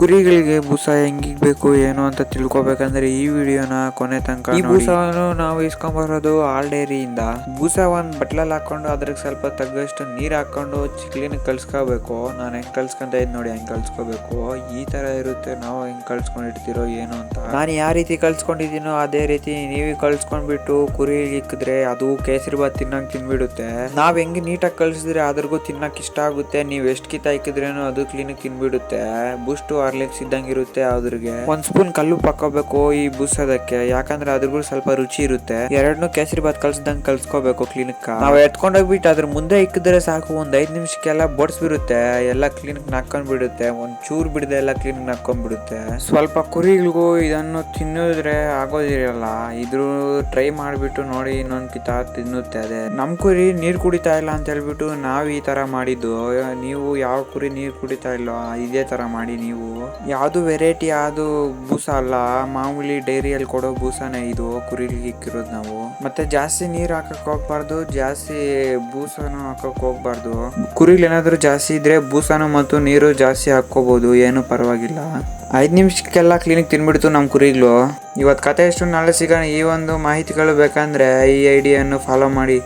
ಕುರಿಗಳಿಗೆ ಬೂಸ ಹೆಂಗಿಗ್ಬೇಕು ಏನು ಅಂತ ತಿಳ್ಕೊಬೇಕಂದ್ರೆ ಈ ವಿಡಿಯೋನ ಕೊನೆ ತನಕ ಈ ಬೂಸವನ್ನು ನಾವು ಇಸ್ಕೊಂಬರೋದು ಹಾಲ್ ಡೈರಿಯಿಂದ ಬೂಸ ಒಂದ್ ಬಟ್ಲಲ್ಲಿ ಹಾಕೊಂಡು ಅದ್ರಿಗೆ ಸ್ವಲ್ಪ ತಗ್ಗಷ್ಟು ನೀರ್ ಹಾಕೊಂಡು ಚಿಕ್ಲಿನ ಕಲ್ಸ್ಕೋಬೇಕು. ನಾನು ಹೆಂಗ್ ಕಲ್ಸ್ಕೊಂತ ಇದ್ ನೋಡಿ ಹೆಂಗ್ ಕಲ್ಸ್ಕೋಬೇಕು. ಈ ತರ ಇರುತ್ತೆ ನಾವು ಹೆಂಗ್ ಕಲ್ಸ್ಕೊಂಡಿರ್ತಿರೋ ಏನು ಅಂತ. ನಾನು ಯಾವ ರೀತಿ ಕಲ್ಸ್ಕೊಂಡಿದ್ದೀನೋ ಅದೇ ರೀತಿ ನೀವೇ ಕಲ್ಸ್ಕೊಂಡ್ಬಿಟ್ಟು ಕುರಿ ಇಕ್ಕಿದ್ರೆ ಅದು ಕೇಸರಿ ಬಾತ್ ತಿನ್ನಂಗ್ ತಿನ್ಬಿಡುತ್ತೆ. ನಾವ್ ಹೆಂಗ್ ನೀಟಾಗಿ ಕಲ್ಸಿದ್ರೆ ಅದ್ರಿಗೂ ತಿನ್ನಕ್ ಇಷ್ಟ ಆಗುತ್ತೆ ನೀವ್ ಎಷ್ಟ್ ಕಿತ್ತ ಇಕ್ಕಿದ್ರೇನು ಅದು ಕ್ಲೀನ್ ತಿನ್ಬಿಡುತ್ತೆ. ಬೂಸ್ಟ್ ಹಾರ್ಲಿಕ್ಸ್ ಇದ್ದಂಗೆ ಇರುತ್ತೆ ಅದ್ರಿಗೆ. ಒಂದ್ ಸ್ಪೂನ್ ಕಲ್ಲು ಹಾಕೋಬೇಕು ಈ ಬುಸೋದಕ್ಕೆ ಯಾಕಂದ್ರೆ ಅದ್ರಿಗೂ ಸ್ವಲ್ಪ ರುಚಿ ಇರುತ್ತೆ. ಎರಡ್ನು ಕೇಸರಿ ಬಾತ್ ಕಲ್ಸ್ದಂಗ್ ಕಲ್ಸ್ಕೋಬೇಕು ಕ್ಲಿನಿಕ್ ನಾವ್ ಎತ್ಕೊಂಡೋಗ್ಬಿಟ್ಟು ಅದ್ರ ಮುಂದೆ ಇಕ್ಕಿದ್ರೆ ಸಾಕು, ಒಂದ್ ಐದ್ ನಿಮಿಷಕ್ಕೆಲ್ಲ ಬಡಿಸ್ಬಿಡುತ್ತೆ. ಎಲ್ಲ ಕ್ಲಿನಿಕ್ ನಾಕೊಂಡ್ ಬಿಡುತ್ತೆ ಒಂದ್ ಚೂರ್ ಬಿಡದೆ ಎಲ್ಲ ಕ್ಲಿನಿಕ್ ನಾಕೊಂಡ್ ಬಿಡುತ್ತೆ ಸ್ವಲ್ಪ ಕುರಿಗಳಿಗೂ ಇದನ್ನು ತಿನ್ನಿದ್ರೆ ಆಗೋದಿರಲ್ಲ. ಇದ್ರು ಟ್ರೈ ಮಾಡ್ಬಿಟ್ಟು ನೋಡಿ ಇನ್ನೊಂದ್ ಕಿತ ತಿನ್ನುತ್ತೆ ಅದೇ. ನಮ್ ಕುರಿ ನೀರ್ ಕುಡಿತಾ ಇಲ್ಲ ಅಂತ ಹೇಳ್ಬಿಟ್ಟು ನಾವ್ ಈ ತರ ಮಾಡಿದ್ದು. ನೀವು ಯಾವ ಕುರಿ ನೀರ್ ಕುಡಿತಾ ಇಲ್ಲೋ ಇದೇ ತರ ಮಾಡಿ ನೀವು. ಯಾವ್ದು ವೆರೈಟಿ ಯಾವುದು ಬೂಸ ಅಲ್ಲ, ಮಾಮೂಲಿ ಡೈರಿಯಲ್ಲಿ ಕೊಡೋ ಬೂಸನೇ ಇದು, ಕುರಿಲಿಗೆ ಇಕ್ಕಿರೋದು ನಾವು. ಮತ್ತೆ ಜಾಸ್ತಿ ನೀರು ಹಾಕಕ್ ಹೋಗ್ಬಾರ್ದು, ಜಾಸ್ತಿ ಬೂಸಾನು ಹಾಕಕ್ ಹೋಗ್ಬಾರ್ದು. ಕುರಿಲಿ ಏನಾದರೂ ಜಾಸ್ತಿ ಇದ್ರೆ ಬೂಸಾನು ಮತ್ತು ನೀರು ಜಾಸ್ತಿ ಹಾಕೋಬಹುದು ಏನು ಪರವಾಗಿಲ್ಲ. ಐದು ನಿಮಿಷಕ್ಕೆಲ್ಲ ಕ್ಲಿನಿಕ್ ತಿನ್ಬಿಡ್ತು ನಮ್ಮ ಕುರಿಗಳು. ಇವತ್ತು ಕತೆ ಎಷ್ಟು ನಾಳೆ ಸಿಗೋಣ, ಈ ಒಂದು ಮಾಹಿತಿಗಳು ಬೇಕಂದ್ರೆ ಈ ಐಡಿಯನ್ನು ಫಾಲೋ ಮಾಡಿ.